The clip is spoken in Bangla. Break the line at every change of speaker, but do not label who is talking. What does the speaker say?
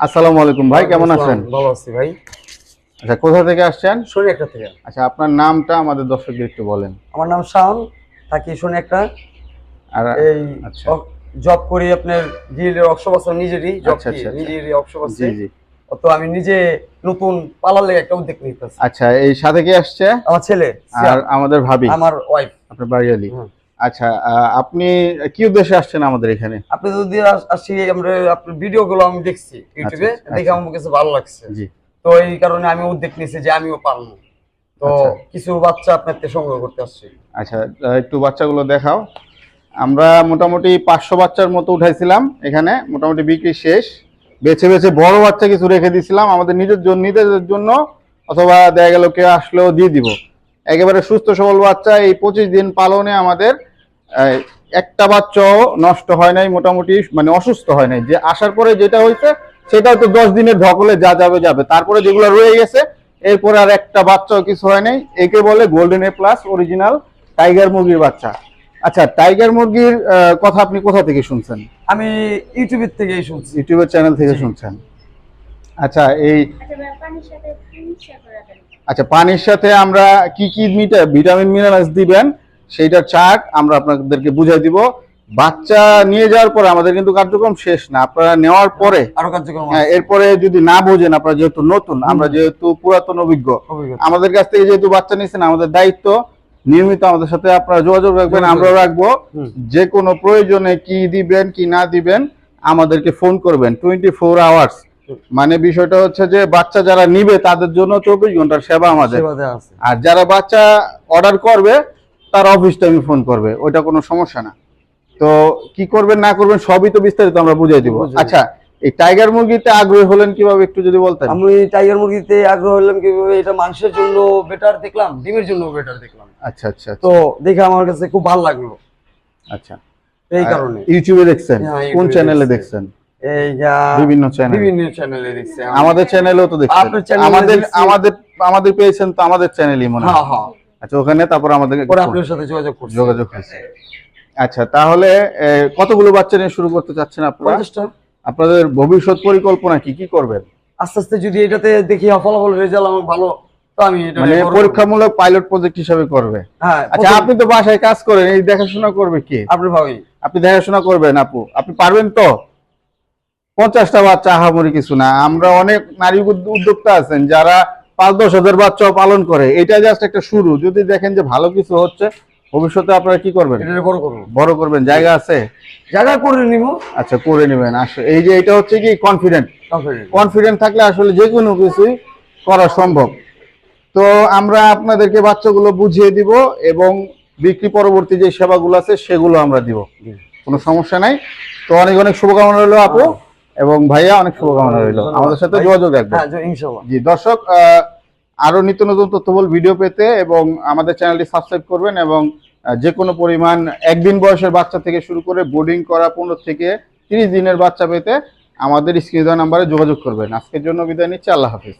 আসসালামু আলাইকুম ভাই কেমন আছেন?
ভালো আছি ভাই।
আচ্ছা কোথা থেকে আসছেন?
শনি একটা থেকে।
আচ্ছা আপনার নামটা আমাদের দর্শকদের একটু বলেন।
আমার নাম শাওন থাকি শনি
আর
এই
আচ্ছা।
জব করি আপনার গিল্ডের অক্সবাস নিজেরই জব
আচ্ছা, আচ্ছা, আচ্ছা।
নিজেরই অক্সবাস
জি জি।
তো আমি নিজে নতুন পালার লেগে একটা উদ্যোগ নিতেছি।
আচ্ছা এই সাথে কি আসছে?
আমার ছেলে
আর আমাদের ভাবি।
আমার ওয়াইফ
আপনার
হুম।
আচ্ছা আহ, আপনি কি উদ্দেশ্যে আসছেন আমাদের এখানে?
আপনি যদি আস- আমরা আপনার ভিডিও গুলো আমি দেখছি ইউটিউবে
আচ্ছা,
দেখে
আচ্ছা।
আমার কাছে ভালো লাগছে।
জি।
তো এই কারণে আমি উদ্যোগ নিয়েছি যে আমিও পারব। তো
আচ্ছা।
কিছু বাচ্চা আপনার থেকে সংগ্রহ করতে আসছি।
আচ্ছা একটু বাচ্চাগুলো দেখাও। আমরা মোটামুটি পাঁচশো বাচ্চার মতো উঠাইছিলাম এখানে মোটামুটি বিক্রি শেষ। বেছে বেছে বড় বাচ্চা কিছু রেখে দিয়েছিলাম। আমাদের নিজের জন্য নিজেদের জন্য অথবা দেখা গেল কেউ আসলেও দিয়ে দিব। একেবারে সুস্থ সবল বাচ্চা এই পঁচিশ দিন পালনে আমাদের একটা বাচ্চাও নষ্ট হয় নাই মোটামুটি মানে অসুস্থ হয় নাই। যে আসার পরে যেটা হয়েছে সেটা হয়তো দশ দিনের ধকলে যা যাবে যাবে। তারপরে যেগুলো রয়ে গেছে এরপরে আর একটা বাচ্চাও কিছু হয় নাই। একে বলে golden A plus original tiger মুরগির বাচ্চা। আচ্ছা টাইগার মুরগির কথা আপনি কোথা থেকে শুনছেন?
আমি ইউটিউবের থেকেই শুনছি।
ইউটিউবের চ্যানেল থেকে শুনছেন। আচ্ছা এই
আচ্ছা
আচ্ছা পানির সাথে আমরা কি কি মিটা ভিটামিন মিনারেলস দিবেন? সেইটার চার্ট আমরা আপনাদেরকে বুঝাই দিব। বাচ্চা নিয়ে যাওয়ার পরে আমাদের কিন্তু কার্যক্রম শেষ না আপনারা নেওয়ার পরে
আরও কার্যক্রম
হ্যাঁ, এরপরে যদি না বোঝেন আপনারা যেহেতু নতুন আমরা যেহেতু পুরাতন অভিজ্ঞ আমাদের কাছ থেকে যেহেতু বাচ্চা নিচ্ছেন আমাদের দায়িত্ব নিয়মিত আমাদের সাথে আপনারা যোগাযোগ রাখবেন আমরাও রাখব। যে কোনো প্রয়োজনে কি দিবেন কি না দিবেন আমাদেরকে ফোন করবেন টোয়েন্টি ফোর আওয়ার্স মানে বিষয়টা হচ্ছে যে বাচ্চা যারা নিবে তাদের জন্য চব্বিশ ঘণ্টার সেবা আমাদের। আর যারা বাচ্চা অর্ডার করবে তার অফিস টাইমে ফোন করবে ওইটা কোনো সমস্যা না। তো কি করবেন না করবেন সবই তো বিস্তারিত আমরা বুঝিয়ে দিব। আচ্ছা এই টাইগার মুরগিতে আগ্রহী হলেন কীভাবে একটু যদি বলতেন?
আমি টাইগার মুরগিতে আগ্রহ হলাম কীভাবে এটা মানুষের জন্য বেটার দেখলাম ডিমের জন্য বেটার দেখলাম।
আচ্ছা আচ্ছা আচ্ছা,
তো দেখে আমার কাছে খুব ভালো লাগল।
আচ্ছা।
এই কারণে।
ইউটিউবে দেখছেন?
হ্যাঁ,
কোন চ্যানেলে দেখছেন? বিভিন্ন চ্যানেল
বিভিন্ন চ্যানেলে দেখছি।
আমাদের চ্যানেলেও তো দেখছেন। আমাদের আমাদের আমাদের পেয়েছেন তো আমাদের চ্যানেলই মনে হয়।
হ্যাঁ হ্যাঁ।
আচ্ছা ওখানে তারপর আমাদের
পরে আপনার সাথে যোগাযোগ করছি।
যোগাযোগ হয়েছে আচ্ছা তাহলে কতগুলো বাচ্চা নিয়ে শুরু করতে চাচ্ছেন আপনারা? আপনাদের ভবিষ্যৎ পরিকল্পনা কি কি করবেন?
আস্তে আস্তে যদি এটাতে দেখি ফলাফল রেজাল্ট আমার ভালো তো আমি এটা
মানে। পরীক্ষামূলক পাইলট প্রজেক্ট হিসাবে করবে।
হ্যাঁ
আচ্ছা আপনি তো বাসায় কাজ করেন এই দেখাশোনা করবে কে?
আপনি ভাবি।
আপনি দেখাশোনা করবেন আপু। আপনি পারবেন তো? পঞ্চাশটা বাচ্চা আহামরি কিছু না। আমরা অনেক নারী উদ্যোক্তা আছেন যারা পাঁচ দশ হাজার বাচ্চাও পালন করে। এটা জাস্ট একটা শুরু। যদি দেখেন যে ভালো কিছু হচ্ছে ভবিষ্যতে আপনারা কি করবেন?
বড় করব।
বড় করবেন। জায়গা আছে?
জায়গা করে নিব।
আচ্ছা করে নেবেন। আসলে এই যে এটা হচ্ছে কি? কনফিডেন্ট কনফিডেন্ট থাকলে আসলে যে কোনো কিছুই করা সম্ভব। তো আমরা আপনাদেরকে বাচ্চাগুলো বুঝিয়ে দিব এবং বিক্রি পরবর্তী যে সেবাগুলো আছে সেগুলো আমরা দিব। কোনো সমস্যা নাই। তো অনেক অনেক শুভকামনা রইল আপু। এবং ভাইয়া অনেক শুভকামনা রইল। আমাদের সাথে যোগাযোগ রাখবেন।
হ্যাঁ জ-
দর্শক আহ, আরও নিত্য নতুন তথ্যবল ভিডিও পেতে এবং আমাদের চ্যানেলটি সাবস্ক্রাইব করবেন এবং যে কোনো পরিমাণ একদিন বয়সের বাচ্চা থেকে শুরু করে বোর্ডিং করা পনেরো থেকে তিরিশ দিনের বাচ্চা পেতে আমাদের স্ক্রিন নাম্বারে যোগাযোগ করবেন। আজকের জন্য বিদায় নিচ্ছি। আল্লাহ হাফিজ।